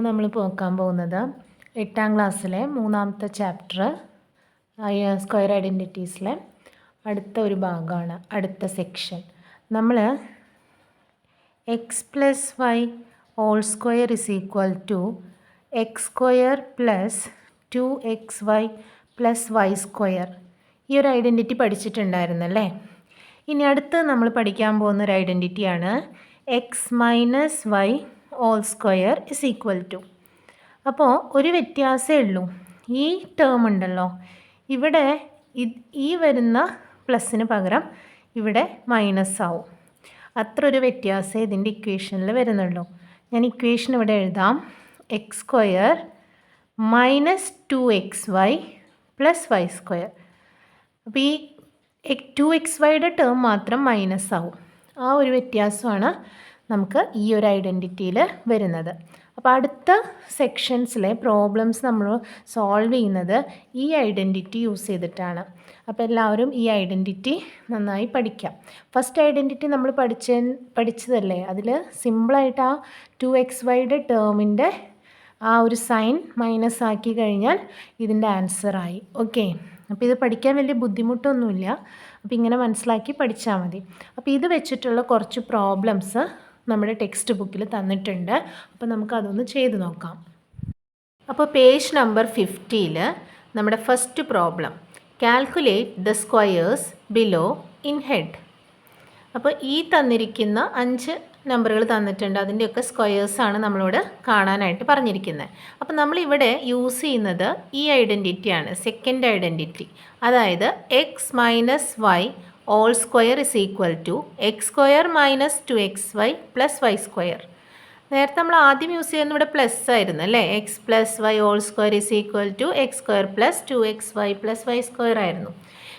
നമ്മൾ നോക്കാൻ പോകുന്നത് എട്ടാം ക്ലാസ്സിലെ മൂന്നാമത്തെ ചാപ്റ്റർ സ്ക്വയർ ഐഡന്റിറ്റീസിലെ അടുത്ത ഒരു ഭാഗമാണ് അടുത്ത സെക്ഷൻ നമ്മൾ X plus Y whole square is equal to X square plus two X Y plus Y square ഈ ഒരു ഐഡന്റിറ്റി പഠിച്ചിട്ടുണ്ടായിരുന്നല്ലേ ഇനി അടുത്ത് നമ്മൾ പഠിക്കാൻ പോകുന്ന ഒരു ഐഡന്റിറ്റിയാണ് X minus Y whole square is equal to അപ്പോൾ ഒരു വ്യത്യാസമേ ഉള്ളൂ. ഈ ടേം ഉണ്ടല്ലോ. ഇവിടെ ഈ വരുന്ന പ്ലസ്സിന് പകരം ഇവിടെ മൈനസ് ആവും. അത്ര ഒരു വ്യത്യാസമേ ഇതിന്റെ ഇക്വേഷനിൽ വരുന്നുള്ളൂ. ഞാൻ ഇക്വേഷൻ ഇവിടെ എഴുതാം. X square minus two X Y plus Y square അപ്പോൾ ഈ ടു എക്സ് വൈയുടെ ടേം മാത്രം മൈനസ് ആവും. ആ ഒരു വ്യത്യാസമാണ് നമുക്ക് ഈ ഒരു ഐഡന്റിറ്റിയിൽ വരുന്നത്. അപ്പോൾ അടുത്ത സെക്ഷൻസിലെ പ്രോബ്ലംസ് നമ്മൾ സോൾവ് ചെയ്യുന്നത് ഈ ഐഡന്റിറ്റി യൂസ് ചെയ്തിട്ടാണ്. അപ്പോൾ എല്ലാവരും ഈ ഐഡന്റിറ്റി നന്നായി പഠിക്കാം. ഫസ്റ്റ് ഐഡന്റിറ്റി നമ്മൾ പഠിച്ച പഠിച്ചതല്ലേ? അതിൽ സിമ്പിളായിട്ട് ആ ടു എക്സ് വൈയുടെ ടേമിന്റെ ആ ഒരു സൈൻ മൈനസ് ആക്കി കഴിഞ്ഞാൽ ഇതിന്റെ ആൻസറായി ഓക്കെ അപ്പോൾ ഇത് പഠിക്കാൻ വലിയ ബുദ്ധിമുട്ടൊന്നുമില്ല. അപ്പോൾ ഇങ്ങനെ മനസ്സിലാക്കി പഠിച്ചാൽ മതി. അപ്പോൾ ഇത് വെച്ചിട്ടുള്ള കുറച്ച് പ്രോബ്ലംസ് നമ്മുടെ ടെക്സ്റ്റ് ബുക്കിൽ തന്നിട്ടുണ്ട്. അപ്പോൾ നമുക്ക് അതൊന്ന് ചെയ്ത് നോക്കാം. അപ്പോൾ പേജ് നമ്പർ ഫിഫ്റ്റിയിൽ നമ്മുടെ first problem calculate the squares below in head അപ്പോൾ ഈ തന്നിരിക്കുന്ന അഞ്ച് നമ്പറുകൾ തന്നിട്ടുണ്ട്. അതിന്റെയൊക്കെ സ്ക്വയേഴ്സാണ് നമ്മളോട് കാണാനായിട്ട് പറഞ്ഞിരിക്കുന്നത് അപ്പോൾ നമ്മളിവിടെ യൂസ് ചെയ്യുന്നത് ഈ ഐഡന്റിറ്റിയാണ് സെക്കൻഡ് ഐഡന്റിറ്റി അതായത് X minus Y whole square is equal to X square minus two X Y plus Y square നേരത്തെ നമ്മൾ ആദ്യം യൂസ് ചെയ്യുന്ന ഇവിടെ പ്ലസ് ആയിരുന്നു അല്ലേ? X plus Y whole square is equal to X square plus two X Y plus Y square ആയിരുന്നു.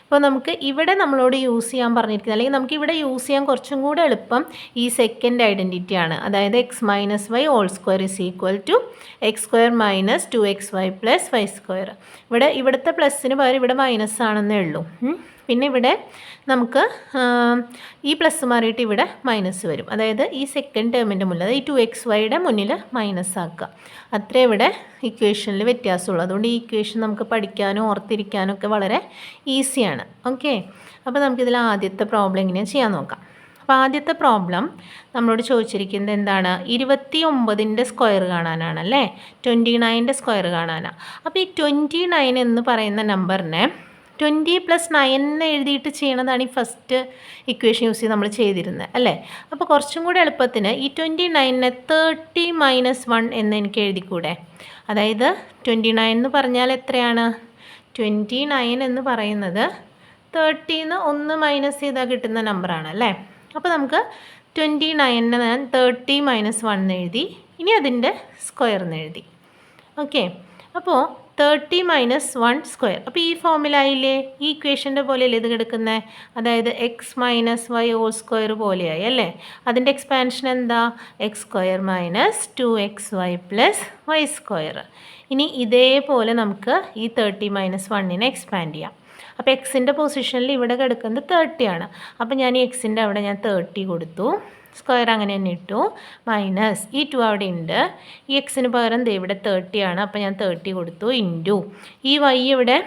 അപ്പോൾ നമുക്ക് ഇവിടെ നമ്മളോട് യൂസ് ചെയ്യാൻ പറഞ്ഞിരിക്കുന്നത് അല്ലെങ്കിൽ നമുക്ക് ഇവിടെ യൂസ് ചെയ്യാൻ കുറച്ചും കൂടെ എളുപ്പം ഈ സെക്കൻഡ് ഐഡന്റിറ്റി ആണ്. അതായത് X minus Y whole square is equal to X square minus two X Y plus Y square ഇവിടെ ഇവിടുത്തെ പ്ലസ്സിന് പകരം ഇവിടെ മൈനസ് ആണെന്നേ ഉള്ളൂ. പിന്നെ ഇവിടെ നമുക്ക് ഈ പ്ലസ് മാറിയിട്ട് ഇവിടെ മൈനസ് വരും. അതായത് ഈ സെക്കൻഡ് ടേമിന്റെ മുന്നിൽ അതായത് ഈ ടു എക്സ് വൈയുടെ മുന്നിൽ മൈനസ് ആക്കുക. അത്രേ ഇവിടെ ഇക്വേഷനിൽ വ്യത്യാസമുള്ളൂ. അതുകൊണ്ട് ഈ ഇക്വേഷൻ നമുക്ക് പഠിക്കാനും ഓർത്തിരിക്കാനും ഒക്കെ വളരെ ഈസിയാണ് ഓക്കെ അപ്പോൾ നമുക്കിതിൽ ആദ്യത്തെ പ്രോബ്ലം ഇങ്ങനെ ചെയ്യാൻ നോക്കാം. അപ്പോൾ ആദ്യത്തെ പ്രോബ്ലം നമ്മളോട് ചോദിച്ചിരിക്കുന്നത് എന്താണ്? ഇരുപത്തി ഒമ്പതിന്റെ സ്ക്വയർ കാണാനാണല്ലേ ട്വന്റി നയന്റെ സ്ക്വയർ കാണാനാണ് അപ്പോൾ ഈ ട്വന്റി നയൻ എന്ന് പറയുന്ന നമ്പറിനെ ട്വന്റി പ്ലസ് നയൻ എഴുതിയിട്ട് ചെയ്യണതാണ് ഈ ഫസ്റ്റ് ഇക്വേഷൻ യൂസ് ചെയ്ത് നമ്മൾ ചെയ്തിരുന്നത് അല്ലേ? അപ്പോൾ കുറച്ചും കൂടെ എളുപ്പത്തിന് ഈ ട്വന്റി നയനെ തേർട്ടി മൈനസ് വൺ എന്ന് എനിക്ക് എഴുതിക്കൂടെ? അതായത് ട്വന്റി നയൻ എന്ന് പറഞ്ഞാൽ എത്രയാണ്? ട്വന്റി നയൻ എന്ന് പറയുന്നത് തേർട്ടിന്ന് ഒന്ന് മൈനസ് ചെയ്താൽ കിട്ടുന്ന നമ്പറാണ് അല്ലേ? അപ്പോൾ നമുക്ക് ട്വന്റി നയനെ ഞാൻ തേർട്ടി മൈനസ് വൺ എഴുതി ഇനി അതിന്റെ സ്ക്വയർ എന്ന് എഴുതി. ഓക്കെ അപ്പോൾ തേർട്ടി മൈനസ് വൺ സ്ക്വയർ അപ്പോൾ ഈ ഫോമിലായില്ലേ ഈ ഇക്വേഷന്റെ പോലെയല്ലേ ഇത് കിടക്കുന്നത് അതായത് X minus Y whole square പോലെയായി അല്ലേ? അതിന്റെ എക്സ്പാൻഷൻ എന്താ? X square minus two X Y plus Y square ഇനി ഇതേപോലെ നമുക്ക് ഈ തേർട്ടി മൈനസ് വണ്ണിനെ എക്സ്പാൻഡ് ചെയ്യാം. അപ്പോൾ എക്സിന്റെ പൊസിഷനിൽ ഇവിടെ കിടക്കുന്നത് തേർട്ടിയാണ് അപ്പോൾ ഞാൻ ഈ എക്സിന്റെ അവിടെ ഞാൻ തേർട്ടി കൊടുത്തു. സ്ക്വയർ അങ്ങനെ തന്നെ ഇട്ടു. മൈനസ് ഈ ടു അവിടെ ഉണ്ട്. ഈ എക്സിന് പകരം ഇവിടെ തേർട്ടി ആണ്. അപ്പോൾ ഞാൻ തേർട്ടി കൊടുത്തു. ഇന്റു. ഈ വൈ ഇവിടെ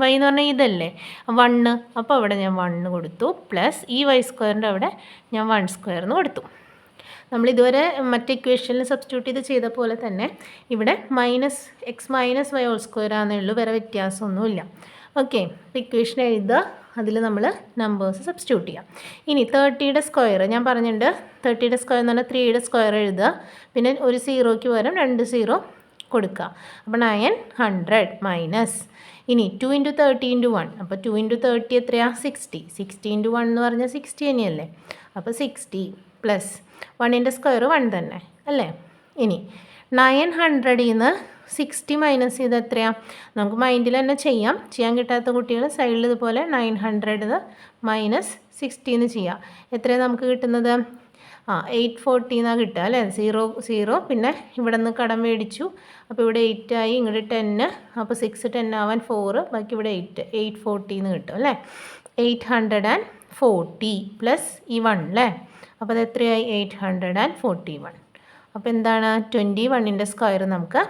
വൈ എന്ന് പറഞ്ഞാൽ ഇതല്ലേ? വണ്ണ് അപ്പോൾ അവിടെ ഞാൻ വണ്ണ് കൊടുത്തു. പ്ലസ് ഈ വൈ സ്ക്വയറിന്റെ അവിടെ ഞാൻ വൺ സ്ക്വയറിന് കൊടുത്തു. നമ്മൾ ഇതുവരെ മറ്റേ ഇക്വേഷനിൽ സബ്സ്റ്റിറ്റ്യൂട്ട് ചെയ്ത് ചെയ്ത പോലെ തന്നെ ഇവിടെ minus X minus Y whole square ആണെന്നേ ഉള്ളൂ. വേറെ വ്യത്യാസമൊന്നുമില്ല. ഓക്കെ ഇക്വേഷൻ എഴുതുക. അതിൽ നമ്മൾ നമ്പേഴ്സ് സബ്സ്റ്റിറ്റ്യൂട്ട് ചെയ്യാം. ഇനി തേർട്ടിയുടെ സ്ക്വയർ ഞാൻ പറഞ്ഞിട്ടുണ്ട് തേർട്ടിയുടെ സ്ക്വയർ എന്ന് പറഞ്ഞാൽ ത്രീയുടെ സ്ക്വയർ എഴുതുക. പിന്നെ ഒരു സീറോയ്ക്ക് പകരം രണ്ട് സീറോ കൊടുക്കുക. അപ്പോൾ നയൻ ഹൺഡ്രഡ് മൈനസ് ഇനി two into thirty into one അപ്പോൾ ടു ഇന്റു തേർട്ടി എത്രയാണ് സിക്സ്റ്റി സിക്സ്റ്റി ഇന്റു വൺ എന്ന് പറഞ്ഞാൽ സിക്സ്റ്റി തന്നെയല്ലേ? അപ്പോൾ സിക്സ്റ്റി പ്ലസ് വണ്ണിന്റെ സ്ക്വയർ വൺ തന്നെ അല്ലേ? ഇനി നയൻ ഹൺഡ്രഡിൽ നിന്ന് സിക്സ്റ്റി മൈനസ് ചെയ്ത് എത്രയാണ് നമുക്ക് മൈൻഡിൽ തന്നെ ചെയ്യാം. ചെയ്യാൻ കിട്ടാത്ത കുട്ടികൾ സൈഡിൽ ഇതുപോലെ നയൻ ഹൺഡ്രഡ് മൈനസ് സിക്സ്റ്റീന്ന് ചെയ്യാം. എത്രയാണ് നമുക്ക് കിട്ടുന്നത്? ആ എയ്റ്റ് ഫോർട്ടീന്നാണ് കിട്ടുക അല്ലേ? Zero zero. പിന്നെ ഇവിടെ നിന്ന് കടം മേടിച്ചു. അപ്പോൾ ഇവിടെ എയ്റ്റ് ആയി ഇങ്ങോട്ട് ടെന്ന്. അപ്പോൾ സിക്സ് ടെൻ ആവാൻ ഫോറ്. ബാക്കി ഇവിടെ എയ്റ്റ് എയ്റ്റ് ഫോർട്ടീന്ന് കിട്ടും അല്ലേ? Eight hundred and forty plus ഈ വൺ അല്ലേ? അപ്പോൾ അത് എത്രയായി? Eight hundred and forty one. അപ്പോൾ എന്താണ്? ട്വന്റി വണ്ണിന്റെ സ്ക്വയർ നമുക്ക്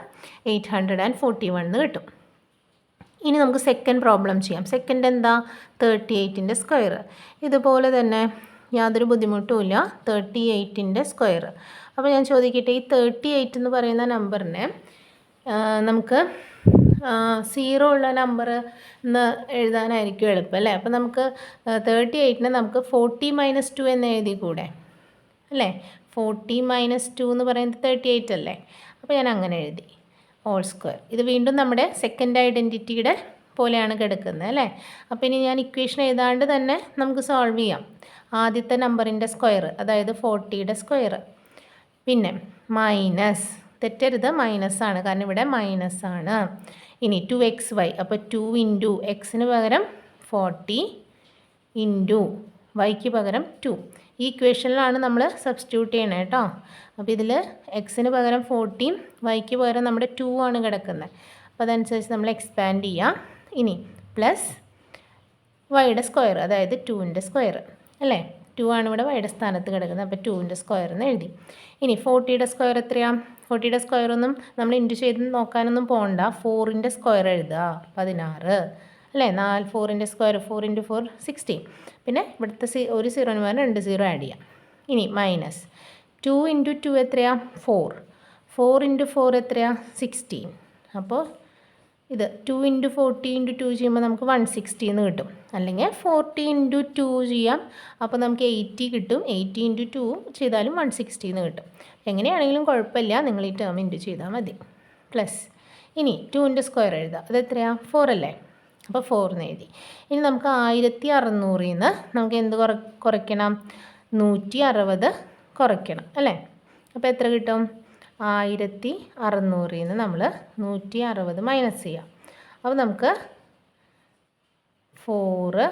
eight hundred and forty one എന്ന് കിട്ടും. ഇനി നമുക്ക് സെക്കൻഡ് പ്രോബ്ലം ചെയ്യാം. സെക്കൻഡ് എന്താ? തേർട്ടി എയ്റ്റിന്റെ സ്ക്വയർ ഇതുപോലെ തന്നെ യാതൊരു ബുദ്ധിമുട്ടുമില്ല തേർട്ടി എയ്റ്റിന്റെ സ്ക്വയർ അപ്പോൾ ഞാൻ ചോദിക്കട്ടെ ഈ തേർട്ടി എയ്റ്റ് എന്ന് പറയുന്ന നമ്പറിനെ നമുക്ക് സീറോ ഉള്ള നമ്പർ എന്ന് എഴുതാനായിരിക്കും എളുപ്പം അല്ലേ? അപ്പോൾ നമുക്ക് തേർട്ടി എയ്റ്റിനെ നമുക്ക് ഫോർട്ടി മൈനസ് ടു എന്ന് എഴുതി കൂടെ അല്ലേ? ഫോർട്ടി മൈനസ് ടു എന്ന് പറയുന്നത് തേർട്ടി എയ്റ്റ് അല്ലേ? അപ്പോൾ ഞാൻ അങ്ങനെ എഴുതി. ഹോൾ സ്ക്വയർ ഇത് വീണ്ടും നമ്മുടെ സെക്കൻഡ് ഐഡന്റിറ്റിയുടെ പോലെയാണ് കിടക്കുന്നത് അല്ലേ? അപ്പോൾ ഇനി ഞാൻ ഇക്വേഷൻ എഴുതാണ്ട് തന്നെ നമുക്ക് സോൾവ് ചെയ്യാം. ആദ്യത്തെ നമ്പറിന്റെ സ്ക്വയർ അതായത് ഫോർട്ടിയുടെ സ്ക്വയർ പിന്നെ മൈനസ് തെറ്റരുത് മൈനസ് ആണ്. കാരണം ഇവിടെ മൈനസ് ആണ്. ഇനി ടു എക്സ് വൈ അപ്പോൾ ടു ഇന്റു എക്സിന് പകരം ഫോർട്ടി ഇന്റു വൈക്ക് പകരം ടു ഈ ഇക്വേഷനിലാണ് നമ്മൾ സബ്സ്റ്റിറ്റ്യൂട്ട് ചെയ്യണത് കേട്ടോ അപ്പോൾ ഇതിൽ എക്സിന് പകരം ഫോർട്ടിയും വൈക്ക് പകരം നമ്മുടെ ടു ആണ് കിടക്കുന്നത് അപ്പോൾ അതനുസരിച്ച് നമ്മൾ എക്സ്പാൻഡ് ചെയ്യാം. ഇനി പ്ലസ് വൈയുടെ സ്ക്വയർ അതായത് ടുവിന്റെ സ്ക്വയർ അല്ലേ? ടു ആണ് ഇവിടെ വൈയുടെ സ്ഥാനത്ത് കിടക്കുന്നത് അപ്പോൾ ടുവിന്റെ സ്ക്വയർ എന്ന് എഴുതി. ഇനി ഫോർട്ടിയുടെ സ്ക്വയർ എത്രയാണ് ഫോർട്ടിയുടെ സ്ക്വയർ ഒന്നും നമ്മൾ ഇന്റു ചെയ്ത് നോക്കാനൊന്നും പോകണ്ട ഫോറിന്റെ സ്ക്വയർ എഴുതുക പതിനാറ്. അല്ലേ? നാല് ഫോറിന്റെ square four into four sixteen പിന്നെ ഇവിടുത്തെ സി ഒരു സീറോന് പകരം രണ്ട് സീറോ ആഡ് ചെയ്യാം. ഇനി മൈനസ് ടു ഇന്റു ടു എത്രയാണ് ഫോർ ഫോർ ഇന്റു ഫോർ എത്രയാണ് സിക്സ്റ്റീൻ അപ്പോൾ ഇത് two into forty into two ചെയ്യുമ്പോൾ നമുക്ക് വൺ സിക്സ്റ്റി എന്ന് കിട്ടും. അല്ലെങ്കിൽ ഫോർട്ടി ഇന്റു ടു ചെയ്യാം. അപ്പോൾ നമുക്ക് എയ്റ്റി കിട്ടും. എയ്റ്റി ഇന്റു ടു ചെയ്താലും വൺ സിക്സ്റ്റി എന്ന് കിട്ടും. എങ്ങനെയാണെങ്കിലും കുഴപ്പമില്ല. നിങ്ങൾ ഈ ടേം ഇന്റു ചെയ്താൽ മതി. പ്ലസ് ഇനി ടുവിന്റെ സ്ക്വയർ എഴുതാം. അത് എത്രയാണ് ഫോർ അല്ലേ? അപ്പോൾ ഫോറിന് എഴുതി. ഇനി നമുക്ക് ആയിരത്തി അറുന്നൂറിൽ നിന്ന് നമുക്ക് എന്ത് കുറ കുറയ്ക്കണം? നൂറ്റി അറുപത് കുറയ്ക്കണം അല്ലേ? അപ്പോൾ എത്ര കിട്ടും? ആയിരത്തി അറുന്നൂറിൽ നിന്ന് നമ്മൾ നൂറ്റി അറുപത് മൈനസ് ചെയ്യാം. അപ്പോൾ നമുക്ക് ഫോറ്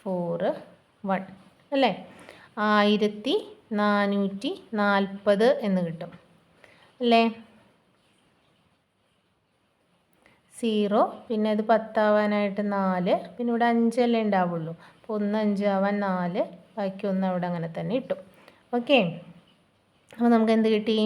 ഫോറ് വൺ അല്ലേ? ആയിരത്തി നാനൂറ്റി നാൽപ്പത് എന്ന് കിട്ടും അല്ലേ? സീറോ പിന്നെ ഇത് പത്താവാനായിട്ട് നാല് പിന്നെ ഇവിടെ അഞ്ചല്ലേ ഉണ്ടാവുള്ളൂ. അപ്പോൾ ഒന്ന് അഞ്ചാവാൻ നാല് ബാക്കി ഒന്ന് അവിടെ അങ്ങനെ തന്നെ ഇട്ടു. ഓക്കെ അപ്പോൾ നമുക്ക് എന്ത് കിട്ടി?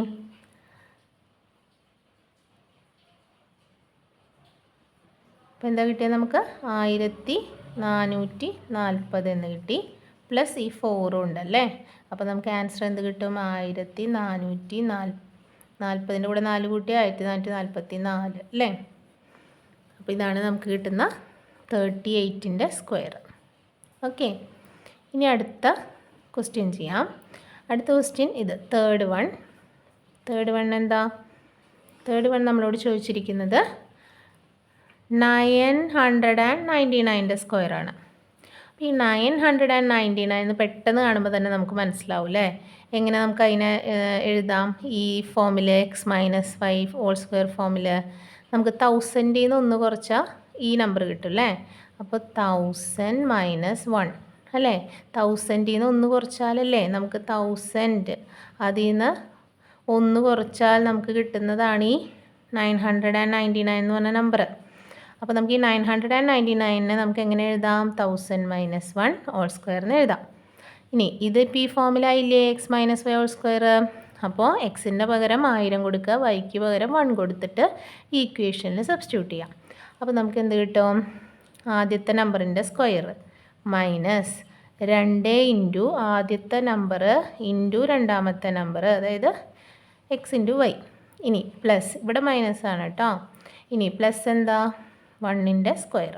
അപ്പോൾ എന്താ കിട്ടിയത് നമുക്ക്? ആയിരത്തി നാനൂറ്റി നാൽപ്പത് എന്ന് കിട്ടി. പ്ലസ് ഈ ഫോറും ഉണ്ടല്ലേ? അപ്പോൾ നമുക്ക് ആൻസർ എന്ത് കിട്ടും? ആയിരത്തി നാനൂറ്റി നാൽ നാൽപ്പതിന്റെ കൂടെ നാല് കൂട്ടി ആയിരത്തി നാനൂറ്റി നാൽപ്പത്തി നാല് അല്ലേ? അപ്പോൾ ഇതാണ് നമുക്ക് കിട്ടുന്ന തേർട്ടി എയ്റ്റിന്റെ സ്ക്വയർ ഓക്കെ ഇനി അടുത്ത ക്വസ്റ്റ്യൻ ചെയ്യാം. അടുത്ത ക്വസ്റ്റ്യൻ ഇത് തേർഡ് വൺ തേർഡ് വൺ എന്താ? തേർഡ് വൺ നമ്മളോട് ചോദിച്ചിരിക്കുന്നത് നയൻ ഹൺഡ്രഡ് ആൻഡ് നയന്റി നയന്റെ സ്ക്വയറാണ് അപ്പോൾ ഈ nine hundred and ninety nine എന്ന് പെട്ടെന്ന് കാണുമ്പോൾ തന്നെ നമുക്ക് മനസ്സിലാവും അല്ലേ? എങ്ങനെ നമുക്ക് അതിനെ എഴുതാം? ഈ ഫോമിൽ x minus five whole square ഫോമിൽ നമുക്ക് തൗസൻഡിൽ നിന്ന് ഒന്ന് കുറച്ചാൽ ഈ നമ്പർ കിട്ടും അല്ലേ അപ്പോൾ തൗസൻഡ് മൈനസ് വൺ അല്ലേ? തൗസൻഡിൽ നിന്ന് ഒന്ന് കുറച്ചാലല്ലേ നമുക്ക് തൗസൻഡ് അതിൽ നിന്ന് ഒന്ന് കുറച്ചാൽ നമുക്ക് കിട്ടുന്നതാണ് ഈ nine hundred and ninety nine എന്ന് പറഞ്ഞ നമ്പർ അപ്പോൾ നമുക്ക് ഈ നയൻ ഹൺഡ്രഡ് ആൻഡ് നയന്റി നയനിനെ നമുക്ക് എങ്ങനെ എഴുതാം? Thousand minus one whole square എന്ന് എഴുതാം. ഇനി ഇത് p ഫോമിലായില്ലേ x minus y whole square അപ്പോൾ എക്സിന്റെ പകരം ആയിരം കൊടുക്കുക വൈക്ക് പകരം വൺ കൊടുത്തിട്ട് ഈ ഇക്വേഷനിൽ സബ്സ്റ്റിറ്റ്യൂട്ട് ചെയ്യാം. അപ്പോൾ നമുക്ക് എന്ത് കിട്ടും? ആദ്യത്തെ നമ്പറിന്റെ സ്ക്വയർ മൈനസ് രണ്ട് ഇന്റു ആദ്യത്തെ നമ്പർ ഇന്റു രണ്ടാമത്തെ നമ്പർ അതായത് എക്സ് ഇന്റു വൈ ഇനി പ്ലസ് ഇവിടെ മൈനസ് ആണ് കേട്ടോ. ഇനി പ്ലസ് എന്താ? വണ്ണിന്റെ സ്ക്വയർ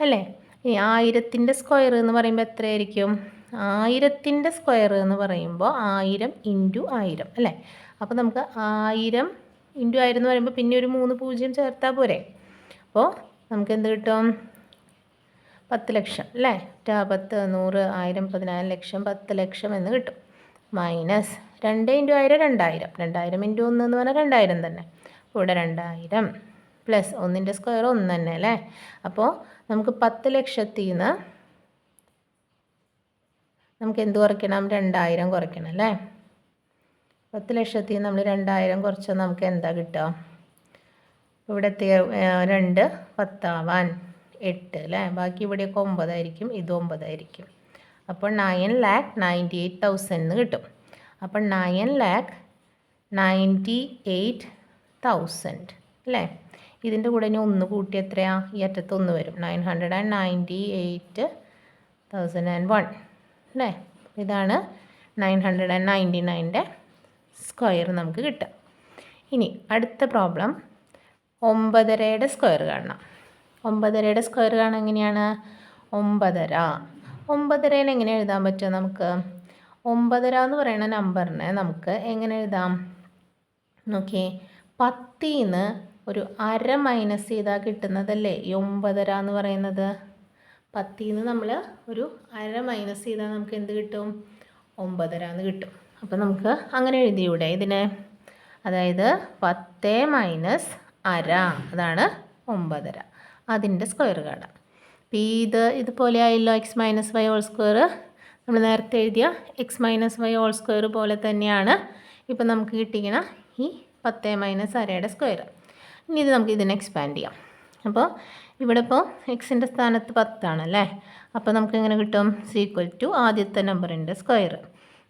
അല്ലേ? ഇനി ആയിരത്തിന്റെ സ്ക്വയർ എന്ന് പറയുമ്പോൾ എത്രയായിരിക്കും? ആയിരത്തിന്റെ സ്ക്വയർ എന്ന് പറയുമ്പോൾ ആയിരം ഇന്റു ആയിരം അല്ലേ? അപ്പോൾ നമുക്ക് ആയിരം ഇന്റു ആയിരം എന്ന് പറയുമ്പോൾ പിന്നെ ഒരു മൂന്ന് പൂജ്യം ചേർത്താൽ പോരെ? അപ്പോൾ നമുക്ക് എന്ത് കിട്ടും? പത്ത് ലക്ഷം അല്ലേ? പത്ത് നൂറ് ആയിരം പതിനായിരം ലക്ഷം പത്ത് ലക്ഷം എന്ന് കിട്ടും. മൈനസ് രണ്ട് ഇന്റു ആയിരം രണ്ടായിരം. രണ്ടായിരം ഇന്റു ഒന്ന് എന്ന് പറഞ്ഞാൽ രണ്ടായിരം തന്നെ. ഇവിടെ രണ്ടായിരം പ്ലസ് ഒന്നിന്റെ സ്ക്വയർ ഒന്ന് തന്നെ അല്ലേ? അപ്പോൾ നമുക്ക് പത്ത് ലക്ഷത്തിൽ നിന്ന് നമുക്ക് എന്ത് കുറയ്ക്കണം? രണ്ടായിരം കുറയ്ക്കണം അല്ലേ? പത്ത് ലക്ഷത്തിൽ നമ്മൾ രണ്ടായിരം കുറച്ചാൽ നമുക്ക് എന്താ കിട്ടുക? ഇവിടുത്തെ രണ്ട് പത്താവാൻ എട്ട് അല്ലേ? ബാക്കി ഇവിടെയൊക്കെ ഒമ്പതായിരിക്കും ഇത് ഒമ്പതായിരിക്കും. അപ്പോൾ nine lakh ninety eight thousand കിട്ടും. അപ്പോൾ nine lakh ninety eight thousand അല്ലേ? ഇതിന്റെ കൂടെ ഇനി ഒന്ന് കൂട്ടി എത്രയാണ് ഈ അറ്റത്ത് ഒന്ന് വരും. Nine hundred and ninety eight thousand and one അല്ലേ ഇതാണ് നയൻ ഹൺഡ്രഡ് ആൻഡ് നയന്റി നയന്റെ സ്ക്വയർ നമുക്ക് കിട്ടുക. ഇനി അടുത്ത പ്രോബ്ലം ഒമ്പതരയുടെ സ്ക്വയർ കാണണം. ഒമ്പതരയുടെ സ്ക്വയർ കാണാൻ എങ്ങനെയാണ്? ഒമ്പതര. ഒമ്പതരയിൽ എങ്ങനെ എഴുതാൻ പറ്റുമോ നമുക്ക്? ഒമ്പതര എന്ന് പറയുന്ന നമ്പറിനെ നമുക്ക് എങ്ങനെ എഴുതാം? നോക്കിയേ പത്തിന്ന് ഒരു അര മൈനസ് ചെയ്താൽ കിട്ടുന്നതല്ലേ ഈ ഒമ്പതര എന്ന് പറയുന്നത്? പത്തിൽ നിന്ന് നമ്മൾ ഒരു അര മൈനസ് ചെയ്താൽ നമുക്ക് എന്ത് കിട്ടും? ഒമ്പതര എന്ന് കിട്ടും. അപ്പോൾ നമുക്ക് അങ്ങനെ എഴുതിയൂടെ ഇതിനെ. അതായത് പത്ത് മൈനസ് അര അതാണ് ഒമ്പതര. അതിന്റെ സ്ക്വയർ കാണാം. അപ്പം ഇത് ഇതുപോലെ ആയല്ലോ x minus y whole square നമ്മൾ നേരത്തെ എഴുതിയ x minus y whole square പോലെ തന്നെയാണ് ഇപ്പം നമുക്ക് കിട്ടിക്കണ ഈ പത്ത് മൈനസ് അരയുടെ സ്ക്വയർ ഇനി ഇത് നമുക്ക് ഇതിനെ എക്സ്പാൻഡ് ചെയ്യാം. അപ്പോൾ ഇവിടെ ഇപ്പോൾ എക്സിന്റെ സ്ഥാനത്ത് പത്താണല്ലേ? അപ്പോൾ നമുക്ക് എങ്ങനെ കിട്ടും സീക്വൽ ടു ആദ്യത്തെ നമ്പറിന്റെ സ്ക്വയർ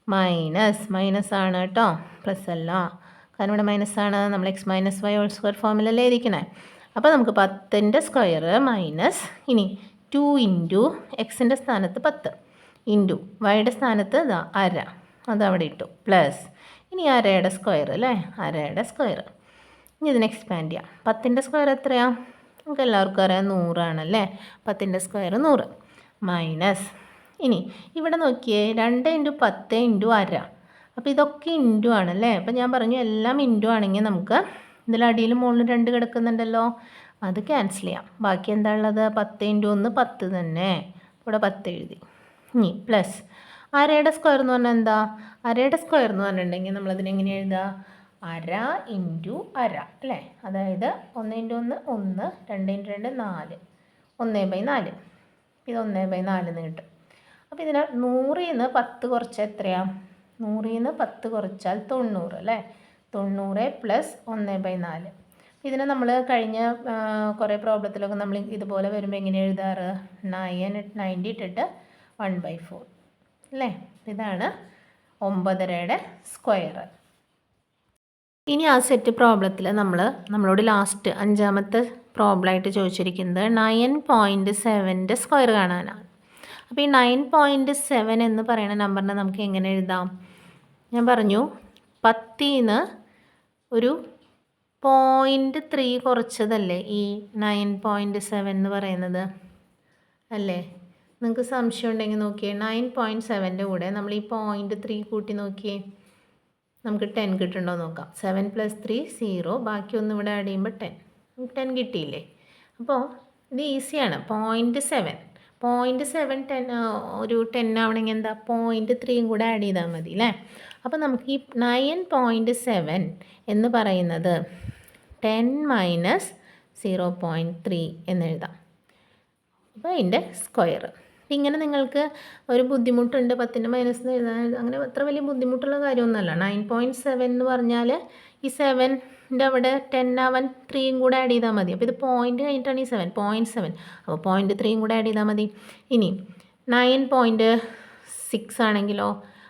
മൈനസ് മൈനസ് ആണ് കേട്ടോ പ്ലസ് അല്ല. കാരണം ഇവിടെ മൈനസ് ആണ്. നമ്മൾ x minus y whole square ഫോമിലല്ലേ ഇരിക്കണേ? അപ്പോൾ നമുക്ക് പത്തിന്റെ സ്ക്വയർ മൈനസ് ഇനി ടു ഇന്റു എക്സിന്റെ സ്ഥാനത്ത് പത്ത്. ഇന്റു വൈയുടെ സ്ഥാനത്ത് ഇതാ അര. അതവിടെ ഇട്ടു. പ്ലസ് ഇനി അരയുടെ സ്ക്വയർ അല്ലേ? അരയുടെ സ്ക്വയർ ഇനി ഇതിനെ എക്സ്പാൻഡ് ചെയ്യാം. പത്തിന്റെ സ്ക്വയർ എത്രയാണ് നമുക്ക് എല്ലാവർക്കും അറിയാം നൂറാണല്ലേ? പത്തിന്റെ സ്ക്വയർ നൂറ്. മൈനസ് ഇനി ഇവിടെ നോക്കിയേ രണ്ട് ഇന്റു പത്ത് ഇന്റു അര. അപ്പോൾ ഇതൊക്കെ ഇന്റു ആണല്ലേ? അപ്പോൾ ഞാൻ പറഞ്ഞു എല്ലാം ഇന്റു ആണെങ്കിൽ നമുക്ക് ഇതിൽ അടിയിൽ മുകളിൽ രണ്ട് കിടക്കുന്നുണ്ടല്ലോ. അത് ക്യാൻസൽ ചെയ്യാം. ബാക്കി എന്താ ഉള്ളത്? പത്ത് ഇന്റു ഒന്ന് പത്ത് തന്നെ. ഇവിടെ പത്ത് എഴുതി. ഇനി പ്ലസ് അരയുടെ സ്ക്വയർ എന്ന് പറഞ്ഞാൽ എന്താ? അരയുടെ സ്ക്വയർ എന്ന് പറഞ്ഞിട്ടുണ്ടെങ്കിൽ നമ്മളതിനെങ്ങനെ എഴുതുക? അര ഇന്റു അര അല്ലേ? അതായത് ഒന്ന് ഇന്റു ഒന്ന് ഒന്ന് രണ്ട് ഇന്റു രണ്ട് നാല്. ഒന്ന് ബൈ നാല്. ഇത് ഒന്ന് ബൈ നാല് എന്ന് കിട്ടും. അപ്പോൾ ഇതിന് നൂറിൽ നിന്ന് പത്ത് കുറച്ച് എത്രയാണ് നൂറിൽ നിന്ന് പത്ത് കുറച്ചാൽ തൊണ്ണൂറ് അല്ലേ? തൊണ്ണൂറ് പ്ലസ് ഒന്ന് ബൈ നാല്. ഇതിനെ നമ്മൾ കഴിഞ്ഞ കുറേ പ്രോബ്ലത്തിലൊക്കെ നമ്മൾ ഇതുപോലെ വരുമ്പോൾ എങ്ങനെ എഴുതാറ്? നയൻ നയന്റി ഇട്ടിട്ട് വൺ ബൈ ഫോർ അല്ലേ? ഇതാണ് ഒമ്പതരയുടെ സ്ക്വയർ ഇനി ആ സെറ്റ് പ്രോബ്ലത്തിൽ നമ്മൾ നമ്മളോട് ലാസ്റ്റ് അഞ്ചാമത്തെ പ്രോബ്ലമായിട്ട് ചോദിച്ചിരിക്കുന്നത് നയൻ പോയിന്റ് സെവന്റെ സ്ക്വയർ കാണാനാണ്. അപ്പോൾ ഈ നയൻ പോയിന്റ് സെവൻ എന്ന് പറയുന്ന നമ്പറിനെ നമുക്ക് എങ്ങനെ എഴുതാം? ഞാൻ പറഞ്ഞു പത്തിന്ന് ഒരു പോയിന്റ് ത്രീ കുറച്ചതല്ലേ ഈ നയൻ പോയിന്റ് സെവൻ എന്ന് പറയുന്നത്? അല്ലേ? നിങ്ങൾക്ക് സംശയം ഉണ്ടെങ്കിൽ നോക്കിയേ നയൻ പോയിന്റ് സെവന്റെ കൂടെ നമ്മൾ ഈ പോയിന്റ് ത്രീ കൂട്ടി നോക്കിയേ. നമുക്ക് ടെൻ കിട്ടുന്നുണ്ടോ നോക്കാം. Seven plus three zero. ബാക്കി ഒന്ന് ഇവിടെ ആഡ് ചെയ്യുമ്പോൾ ടെൻ. ടെൻ കിട്ടിയില്ലേ? അപ്പോൾ ഇത് ഈസിയാണ്. Point seven point seven ten ഒരു ടെൻ ആവണമെങ്കിൽ എന്താ? പോയിന്റ് ത്രീയും കൂടെ ആഡ് ചെയ്താൽ മതി അല്ലേ അപ്പോൾ നമുക്ക് ഈ നയൻ പോയിന്റ് സെവൻ എന്ന് പറയുന്നത് ten minus zero point three എന്നെഴുതാം അപ്പോൾ അതിന്റെ സ്ക്വയർ ഇങ്ങനെ നിങ്ങൾക്ക് ഒരു ബുദ്ധിമുട്ടുണ്ട് പത്തിന്റെ മൈനസ് എഴുതാൻ അങ്ങനെ അത്ര വലിയ ബുദ്ധിമുട്ടുള്ള കാര്യമൊന്നുമല്ല. നയൻ പോയിന്റ് സെവൻ എന്ന് പറഞ്ഞാൽ ഈ സെവന്റെ അവിടെ ടെൻ അവൻ ത്രീയും കൂടെ ആഡ് ചെയ്താൽ മതി. അപ്പോൾ ഇത് പോയിന്റ് കഴിഞ്ഞിട്ടാണ് ഈ സെവൻ പോയിന്റ് സെവൻ അപ്പോൾ പോയിന്റ് ത്രീയും കൂടെ ആഡ് ചെയ്താൽ മതി. ഇനി നയൻ പോയിന്റ് സിക്സ് ആണെങ്കിലോ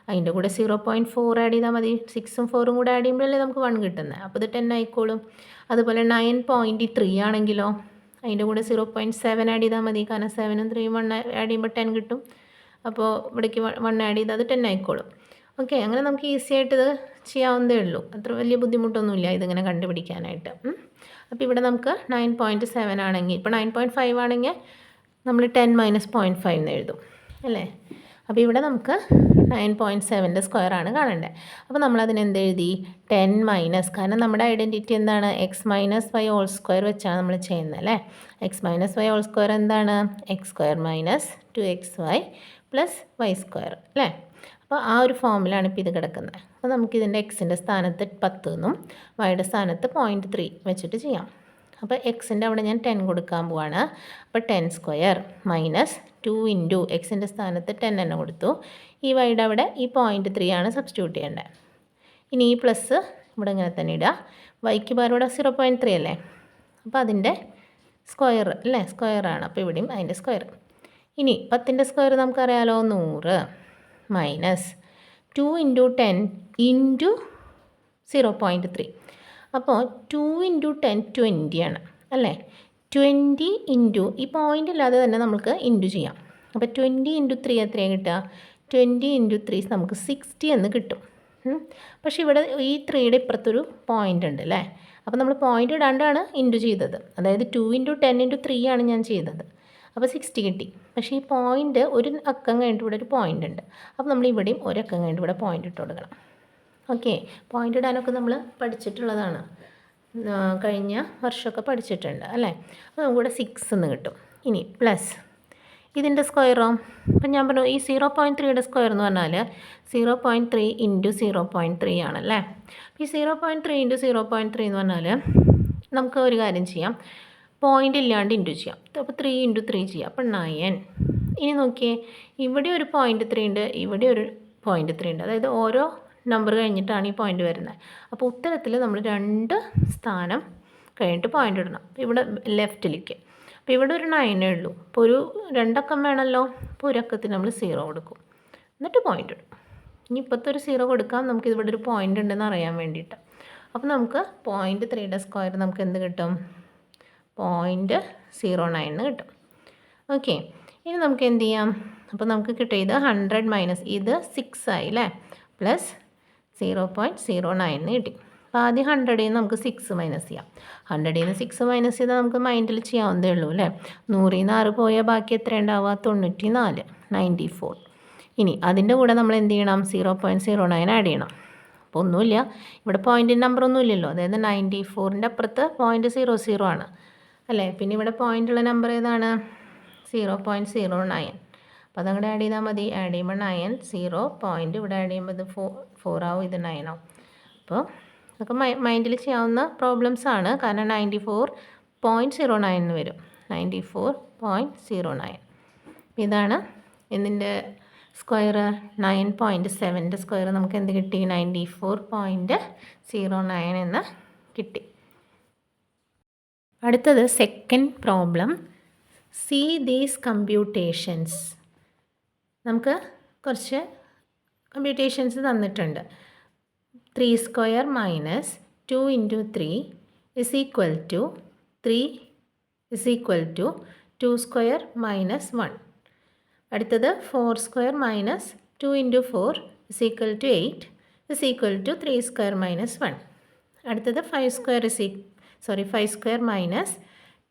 അതിന്റെ കൂടെ സീറോ പോയിന്റ് ഫോർ ആഡ് ചെയ്താൽ മതി. സിക്സും ഫോറും കൂടെ ആഡ് ചെയ്യുമ്പോഴല്ലേ നമുക്ക് വൺ കിട്ടുന്നത് അപ്പോൾ ഇത് ടെൻ ആയിക്കോളും. അതുപോലെ നയൻ പോയിന്റ് ത്രീ ആണെങ്കിലോ അതിന്റെ കൂടെ സീറോ പോയിന്റ് സെവൻ ആഡ് ചെയ്താൽ മതി. കാരണം സെവനും ത്രീയും വൺ ആഡ് ചെയ്യുമ്പോൾ ടെൻ കിട്ടും. അപ്പോൾ ഇവിടേക്ക് വൺ ആഡ് ചെയ്താൽ അത് ടെൻ ആയിക്കോളും. ഓക്കെ അങ്ങനെ നമുക്ക് ഈസി ആയിട്ട് ഇത് ചെയ്യാവുന്നതേ ഉള്ളൂ. അത്ര വലിയ ബുദ്ധിമുട്ടൊന്നുമില്ല ഇതിങ്ങനെ കണ്ടുപിടിക്കാനായിട്ട്. അപ്പോൾ ഇവിടെ നമുക്ക് നയൻ പോയിന്റ് സെവൻ ആണെങ്കിൽ ഇപ്പോൾ നയൻ പോയിന്റ് ഫൈവ് ആണെങ്കിൽ നമ്മൾ ടെൻ മൈനസ് പോയിന്റ് ഫൈവ് എന്ന് എഴുതും. അല്ലേ? അപ്പോൾ ഇവിടെ നമുക്ക് നയൻ പോയിന്റ് സെവന്റെ സ്ക്വയർ ആണ് കാണേണ്ടത് അപ്പോൾ നമ്മൾ എന്തെഴുതി ടെൻ മൈനസ് കാരണം നമ്മുടെ ഐഡന്റിറ്റി എന്താണ്? X minus y whole square വെച്ചാണ് നമ്മൾ ചെയ്യുന്നത് അല്ലേ? X minus y whole square എന്താണ്? X square minus two x y plus y square അല്ലേ? അപ്പോൾ ആ ഒരു ഫോമിലാണ് ഇപ്പോൾ ഇത് കിടക്കുന്നത്. അപ്പോൾ നമുക്കിതിന്റെ എക്സിന്റെ സ്ഥാനത്ത് പത്ത് എന്നും വൈയുടെ സ്ഥാനത്ത് പോയിന്റ് ത്രീ വെച്ചിട്ട് ചെയ്യാം. അപ്പോൾ എക്സിന്റെ അവിടെ ഞാൻ ടെൻ കൊടുക്കാൻ പോവാണ്. അപ്പോൾ ten square minus two into എക്സിന്റെ സ്ഥാനത്ത് ടെൻ തന്നെ കൊടുത്തു. ഈ വൈഡ് അവിടെ ഈ പോയിന്റ് ത്രീ ആണ് സബ്സ്റ്റിറ്റ്യൂട്ട് ചെയ്യേണ്ടത്. ഇനി ഈ പ്ലസ് ഇവിടെ ഇങ്ങനെ തന്നെ ഇടുക. വൈക്ക് പകരം ഇവിടെ സീറോ പോയിന്റ് ത്രീ അല്ലേ? അപ്പോൾ അതിന്റെ സ്ക്വയർ അല്ലേ? സ്ക്വയറാണ് അപ്പോൾ ഇവിടെയും അതിന്റെ സ്ക്വയർ ഇനി പത്തിന്റെ സ്ക്വയർ നമുക്കറിയാലോ? നൂറ് minus two into ten into zero point three അപ്പോൾ ടു ഇന്റു ടെൻ ട്വന്റി ആണ് അല്ലേ? ട്വന്റി ഇന്റു ഈ പോയിന്റ് ഇല്ലാതെ തന്നെ നമുക്ക് ഇന്റു ചെയ്യാം. അപ്പോൾ ട്വന്റി ഇന്റു ത്രീ എത്രയാണ് കിട്ടുക? ട്വന്റി ഇന്റു ത്രീ നമുക്ക് സിക്സ്റ്റി എന്ന് കിട്ടും. പക്ഷേ ഇവിടെ ഈ ത്രീയുടെ ഇപ്പുറത്തൊരു പോയിന്റ് ഉണ്ട് അല്ലേ? അപ്പോൾ നമ്മൾ പോയിന്റ് ഇടാണ്ടാണ് ഇന്റു ചെയ്തത്. അതായത് two into ten into three ആണ് ഞാൻ ചെയ്തത്. അപ്പോൾ സിക്സ്റ്റി കിട്ടി. പക്ഷേ ഈ പോയിന്റ് ഒരു അക്കം കഴിഞ്ഞിട്ട് ഇവിടെ ഒരു പോയിന്റ് ഉണ്ട്. അപ്പോൾ നമ്മൾ ഇവിടെയും ഒരക്കം കഴിഞ്ഞിട്ട് ഇവിടെ പോയിന്റ് ഇട്ട് കൊടുക്കണം. ഓക്കെ. പോയിന്റ് ഇടാനൊക്കെ നമ്മൾ പഠിച്ചിട്ടുള്ളതാണ്. കഴിഞ്ഞ വർഷമൊക്കെ പഠിച്ചിട്ടുണ്ട് അല്ലേ? അപ്പോൾ നമുക്കിവിടെ സിക്സ് എന്ന് കിട്ടും. ഇനി പ്ലസ് ഇതിന്റെ സ്ക്വയറോ അപ്പം ഞാൻ പറഞ്ഞു ഈ സീറോ പോയിന്റ് ത്രീയുടെ സ്ക്വയർ എന്ന് പറഞ്ഞാൽ zero point three into zero point three ആണല്ലേ അപ്പോൾ ഈ zero point three into zero point three എന്ന് പറഞ്ഞാൽ നമുക്ക് ഒരു കാര്യം ചെയ്യാം. പോയിന്റ് ഇല്ലാണ്ട് ഇന്റു ചെയ്യാം. അപ്പോൾ ത്രീ ഇന്റു ത്രീ ചെയ്യാം. അപ്പം നയൻ ഇനി നോക്കിയേ ഇവിടെ ഒരു പോയിന്റ് ത്രീ ഉണ്ട് ഇവിടെ ഒരു പോയിന്റ് ത്രീ ഉണ്ട്. അതായത് ഓരോ നമ്പർ കഴിഞ്ഞിട്ടാണ് ഈ പോയിന്റ് വരുന്നത്. അപ്പോൾ ഉത്തരത്തിൽ നമ്മൾ രണ്ട് സ്ഥാനം കഴിഞ്ഞിട്ട് പോയിന്റ് ഇടണം. ഇവിടെ ലെഫ്റ്റിലേക്ക് അപ്പോൾ ഇവിടെ ഒരു നയനേ ഉള്ളൂ. അപ്പോൾ ഒരു രണ്ടക്കം വേണമല്ലോ അപ്പോൾ ഒരു അക്കത്തിന് നമ്മൾ സീറോ കൊടുക്കും. എന്നിട്ട് പോയിന്റ് ഇടും. ഇനി ഇപ്പോഴത്തെ ഒരു സീറോ കൊടുക്കാം. നമുക്ക് ഇവിടെ ഒരു പോയിന്റ് ഉണ്ടെന്ന് അറിയാൻ വേണ്ടിയിട്ട്. അപ്പോൾ നമുക്ക് പോയിന്റ് ത്രീയുടെ സ്ക്വയർ നമുക്ക് എന്ത് കിട്ടും? പോയിന്റ് സീറോ നയൻ കിട്ടും. ഓക്കെ ഇനി നമുക്ക് എന്ത് ചെയ്യാം? അപ്പോൾ നമുക്ക് കിട്ടിയത് ഹൺഡ്രഡ് മൈനസ് ഇത് സിക്സ് ആയി അല്ലേ? Plus zero point zero nine എന്ന് കിട്ടി. അപ്പോൾ ആദ്യം ഹൺഡ്രഡിൽ നിന്ന് നമുക്ക് സിക്സ് മൈനസ് ചെയ്യാം. ഹൺഡ്രഡിൽ നിന്ന് സിക്സ് മൈനസ് ചെയ്താൽ നമുക്ക് മൈൻഡിൽ ചെയ്യാവുന്നതേ ഉള്ളൂ അല്ലേ? നൂറിൽ നിന്ന് ആറ് പോയാൽ ബാക്കി എത്ര ഉണ്ടാവുക? തൊണ്ണൂറ്റി നാല് നയന്റി ഫോർ ഇനി അതിന്റെ കൂടെ നമ്മൾ എന്ത് ചെയ്യണം? Zero point zero nine add ചെയ്യണം. അപ്പോൾ ഒന്നുമില്ല. ഇവിടെ പോയിന്റിന്റെ നമ്പർ ഒന്നുമില്ലല്ലോ അതായത് നയന്റി ഫോറിന്റെ അപ്പുറത്ത് പോയിന്റ് സീറോ സീറോ ആണ്. അല്ലേ? പിന്നെ ഇവിടെ പോയിന്റ് ഉള്ള നമ്പർ ഏതാണ്? സീറോ പോയിന്റ് സീറോ നയൻ അപ്പോൾ അതങ്ങോട്ട് ആഡ് ചെയ്താൽ മതി. ആഡ് ചെയ്യുമ്പോൾ നയൻ സീറോ പോയിന്റ് ഇവിടെ ആഡ് ചെയ്യുമ്പോൾ ഇത് ഫോ ഫോർ ആവും ഇത് നയൻ ആവും. അപ്പോൾ അതൊക്കെ മൈ മൈൻഡിൽ ചെയ്യാവുന്ന പ്രോബ്ലംസ് ആണ്. കാരണം ninety four point zero nine എന്ന് വരും. Ninety four point zero nine ഇതാണ് ഇതിന്റെ സ്ക്വയർ നയൻ പോയിന്റ് സെവന്റെ സ്ക്വയർ നമുക്ക് എന്ത് കിട്ടി? Ninety four point zero nine എന്ന് കിട്ടി. അടുത്തത് second problem c these computations നമുക്ക് കുറച്ച് കമ്പ്യൂട്ടേഷൻസ് തന്നിട്ടുണ്ട്. Three square minus two into three is equal to three is equal to two square minus one അടുത്തത് four square minus two into four is equal to eight is equal to three square minus one അടുത്തത് five square is ഈ sorry five square minus